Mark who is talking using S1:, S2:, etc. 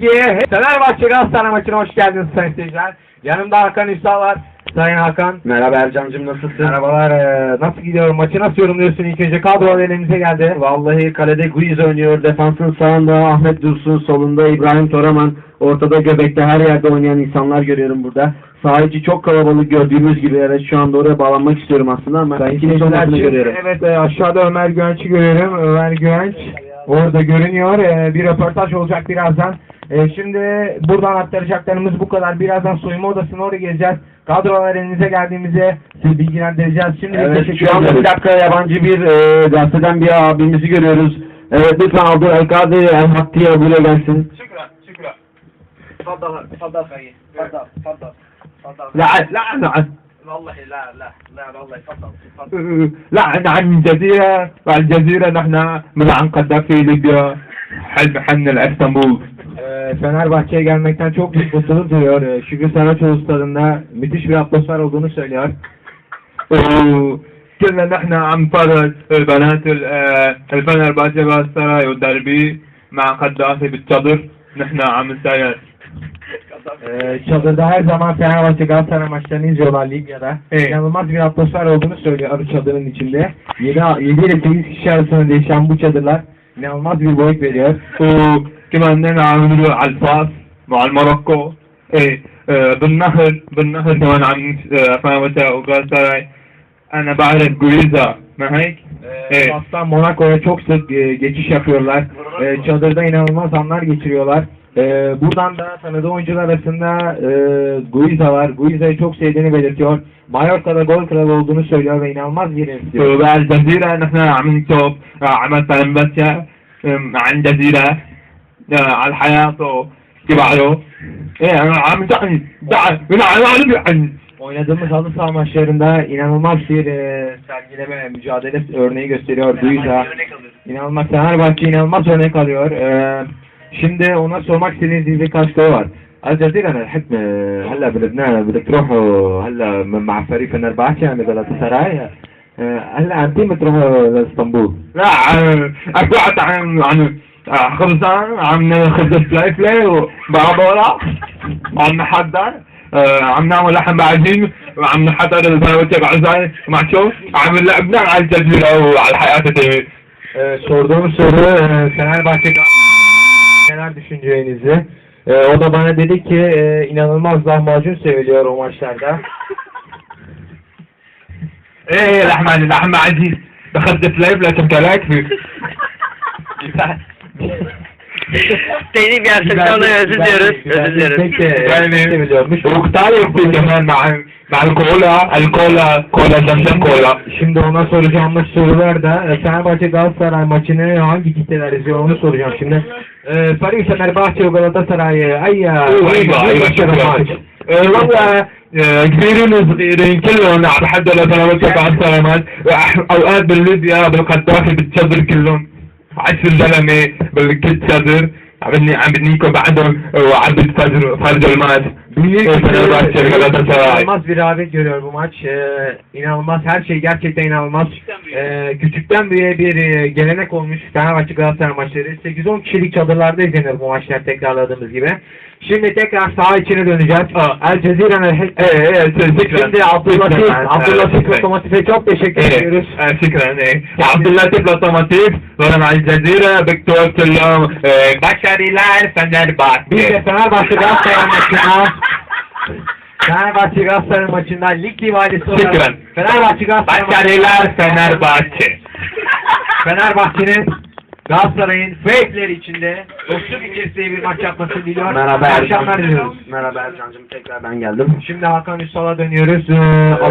S1: Türkiye'ye Fenerbahçe Galatasaray maçına hoş geldiniz sayın seyirciler. Yanımda Hakan Ünsal var. Sayın Hakan.
S2: Merhaba Ercan'cım nasılsın?
S1: Merhabalar. ee, nasıl gidiyor? Maçı nasıl yorumluyorsun? İlk önce kadro elimize geldi.
S2: Vallahi kalede Guiz oynuyor. Defansın sağında Ahmet Dursun, solunda İbrahim Toraman. Ortada göbekte her yerde oynayan insanlar görüyorum burada. Saha içi çok kalabalık gördüğümüz gibi. Evet şu anda oraya bağlanmak istiyorum aslında ama
S1: Sayın
S2: olmadığını
S1: şimdi-
S2: görüyorum.
S1: Evet e, aşağıda Ömer Güvenç'i görüyorum. Ömer Güvenç orada görünüyor. E, bir röportaj olacak birazdan. E, şimdi buradan aktaracaklarımız bu kadar. Birazdan soyunma odasına oraya geleceğiz. Kadrolar elinize geldiğimizde sizi bilgilendireceğiz. Şimdi
S2: Evet
S1: teşekkür
S2: şu anda
S1: ederiz.
S2: bir dakika yabancı bir e, gazeteden bir abimizi görüyoruz. Evet lütfen Abdül Elkadir El Hattiye buraya gelsin.
S3: شكرا شكرا تفضل تفضل خيي تفضل تفضل تفضل
S1: La la la
S3: والله لا لا لا والله تفضل تفضل
S1: لعن عن الجزيرة والجزيرة نحن من عن قذافي ليبيا حلم حن الاسطنبول Fenerbahçe'ye gelmekten çok büyük mutluluk duyuyor. Ee, Şükrü Saraçoğlu stadında müthiş bir atmosfer olduğunu söylüyor. كنا نحن عم نفرج بنات الفنرباحچه والسراي والدربي مع قدافي بالصدر نحن عم نسير Ee, çadırda her zaman Fenerbahçe Galatasaray maçlarını izliyorlar Libya'da. İnanılmaz bir atmosfer olduğunu söylüyor çadırın içinde. 7, 7 ile 8 kişi arasında değişen bu çadırlar inanılmaz bir boyut veriyor. وكمان نعمل على الفاس مع الموروكو ايه آه، بالنهر بالنهر كمان عم فاهمة وغالتاراي انا بعرف جوريزا ما هيك؟ Evet. Fas'tan Monaco'ya çok sık e, geçiş yapıyorlar. E, çadırda inanılmaz anlar geçiriyorlar. E, buradan da tanıdığı oyuncular arasında e, Guiza var. Guiza'yı çok sevdiğini belirtiyor. Mallorca'da gol kralı olduğunu söylüyor ve inanılmaz bir istiyor.
S4: والجزيرة نحن عم نشوف عمل فلنبسيا عن جزيرة على الحياة تبعه إيه أنا عم دعني دعني من عم يعني
S1: Oynadığımız halı saha maçlarında inanılmaz bir e, sergileme, mücadele örneği gösteriyor Guiza. İnanılmaz Fenerbahçe inanılmaz örnek alıyor. Ee, şimdi ona sormak istediğiniz birkaç soru var. الجزيرة أنا الحكم هلا بلبنان بدك تروحوا هلا مع فريق فنرباحچه يعني galatasaray هلا عم تيم تروحوا لاسطنبول
S4: لا عن عن حمزة عم ناخد الفليفلة وبعبورة عم نحضر عم نعمل لحم بعجين وعم نحضر الفراوتة بعزان مع شو عم لعبنا على الجزيرة وعلى الحياة
S1: تبي sorduğum soru Fenerbahçe'de neler düşüneceğinizi. o da bana dedi ki inanılmaz lahmacun seviliyor o maçlarda.
S4: Eee lahmacun lahmacun. Bakın zıplayıp la tümkelek mi? Güzel.
S3: Seni gerçekten de özür diliyoruz. Özür diliyoruz.
S1: Peki, e,
S4: يعني
S1: seviliyormuş.
S4: ومختلف كمان مع مع الكولا الكولا كولا زمزم كولا
S1: Şimdi ona soracağımız sorular da e, Fenerbahçe Galatasaray maçını hangi kitleler izliyor onu soracağım şimdi. E, Paris Fenerbahçe ve Galatasaray ay
S4: ايوه ايوه شكرا والله كبيرين وصغيرين كلهم عم بحضروا لسنوات بعد سلامات اوقات بالليبيا بالقذافي بالشدر كلهم عش الزلمه بالكل شدر عم بدني عم بعدهم وعم بتفجروا فرجوا
S1: Milli
S4: Fenerbahçe, Galatasaray.
S1: İnanılmaz bir rağbet görüyor bu maç. Ee, inanılmaz her şey gerçekten inanılmaz. Ee, küçükten beri bir e, gelenek olmuş Fenerbahçe Galatasaray maçları. 8-10 kişilik çadırlarda izlenir bu maçlar tekrarladığımız gibi. Şimdi tekrar saha içine döneceğiz. Aa, El
S4: Cezire'ne ee, evet,
S1: El Cezire.
S4: Şimdi
S1: Abdülatif,
S4: Abdülatif
S1: Lokomotif'e çok teşekkür
S4: evet.
S1: ediyoruz.
S4: Evet, şükran. Abdülatif Lokomotif, Loran El Cezire, Bektor Selam, ee, başarılar Fenerbahçe.
S1: Biz de Fenerbahçe Galatasaray maçına Fenerbahçe Galatasaray maçında lig rivalisi olarak
S4: Şükran.
S1: Fenerbahçe Galatasaray
S4: Başarılar Fenerbahçe.
S1: Fenerbahçe'nin Galatasaray'ın fake'leri içinde dostluk içerisinde bir maç yapmasını diliyor.
S2: Merhaba
S1: İyi akşamlar.
S2: Merhaba Ercan'cım tekrar ben geldim.
S1: Şimdi Hakan Üsal'a dönüyoruz. Ee,